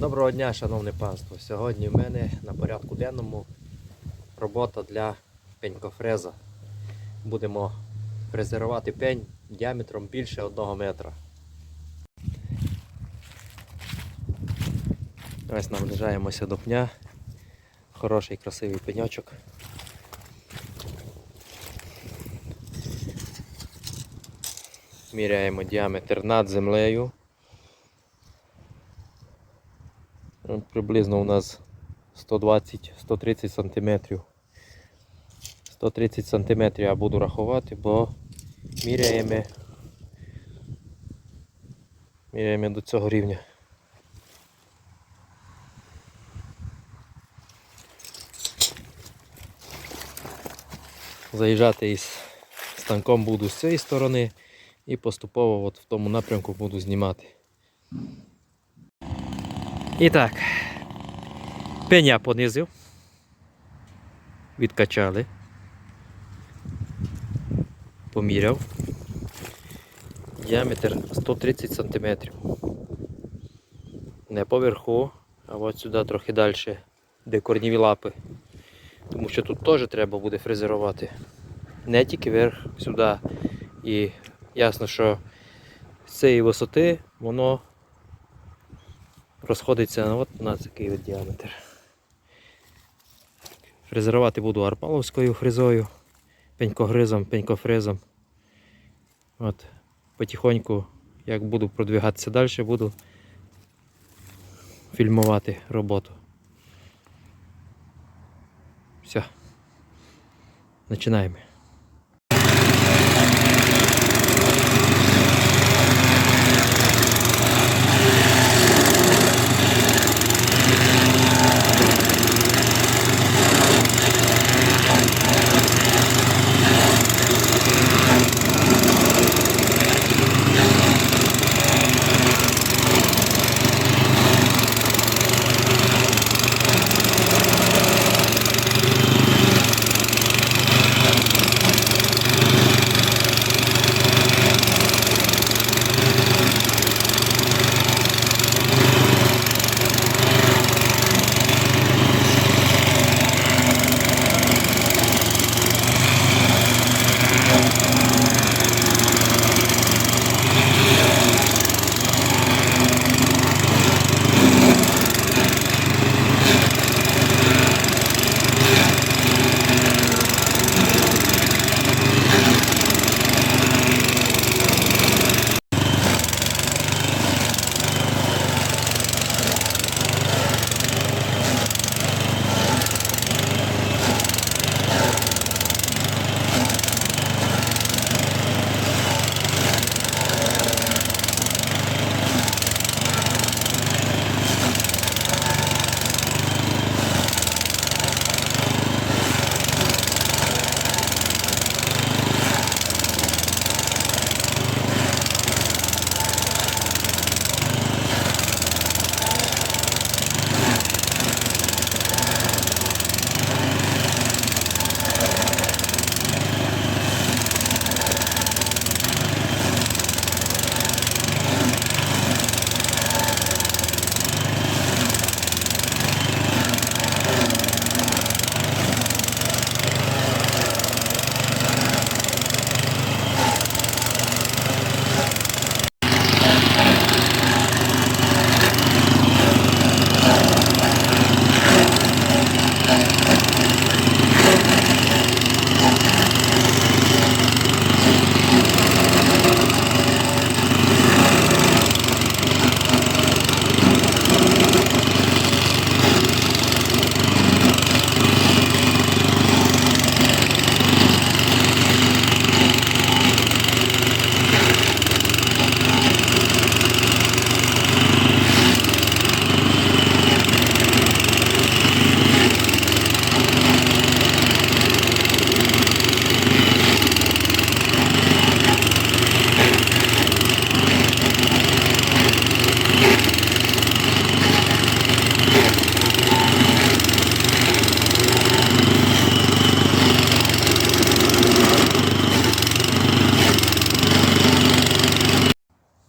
Доброго дня, шановне панство. Сьогодні в мене на порядку денному робота для пенькофреза. Будемо фрезерувати пень діаметром більше 1 метра. Ось наближаємося до пня. Хороший красивий пеньочок. Міряємо діаметр над землею. Ну, Приблизно у нас 120-130 сантиметрів. 130 сантиметрів я буду рахувати, бо міряємо, міряємо до цього рівня. Заїжджати із станком буду з цієї сторони і поступово от в тому напрямку буду знімати. І так, пеня понизив, відкачали, поміряв. Діаметр 130 см. Не поверху, а от сюди трохи далі, де корніві лапи. Тому що тут теж треба буде фрезерувати. Не тільки вверх сюди. І ясно, що з цієї висоти воно розходиться от на такий от діаметр. Фрезерувати буду арпаловською фрезою, пенькогризом, пенькофрезом. От, потихоньку, як буду продвигатися далі, буду фільмувати роботу. Все. Починаємо.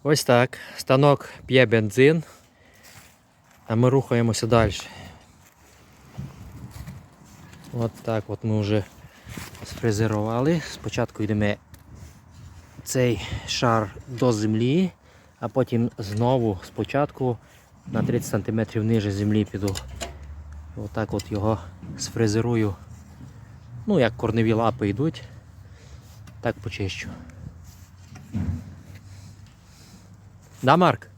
Ось так. Станок п'є бензин. А ми рухаємося далі. От так от ми вже сфрезерували. Спочатку йдемо цей шар до землі, а потім знову спочатку на 30 см ниже землі піду. Отак от його сфрезерую. Ну, як корневі лапи йдуть, так почищу. Da, Marco?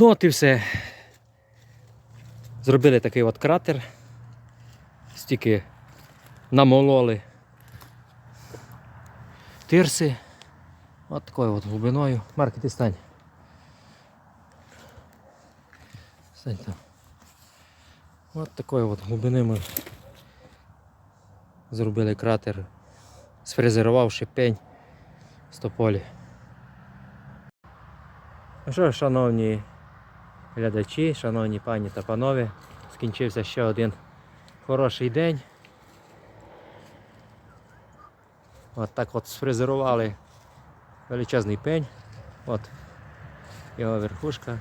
Ну от і все. Зробили такий от кратер. Стільки намололи тирси. От такою от глибиною. Марки, ти стань. Стань там. От такої от глибини ми зробили кратер, сфрезерувавши пень з тополі. Ну що, шановні глядачі, шановні пані та панове, скінчився ще один хороший день. От так от сфрезерували величезний пень. От його верхушка.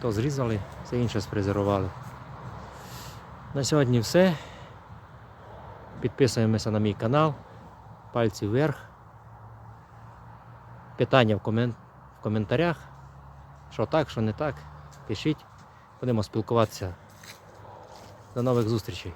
То зрізали, все інше сфрезерували. На сьогодні все. Підписуємося на мій канал. Пальці вверх. Питання в, комен... в коментарях. Що так, що не так, пишіть. Будемо спілкуватися. До нових зустрічей.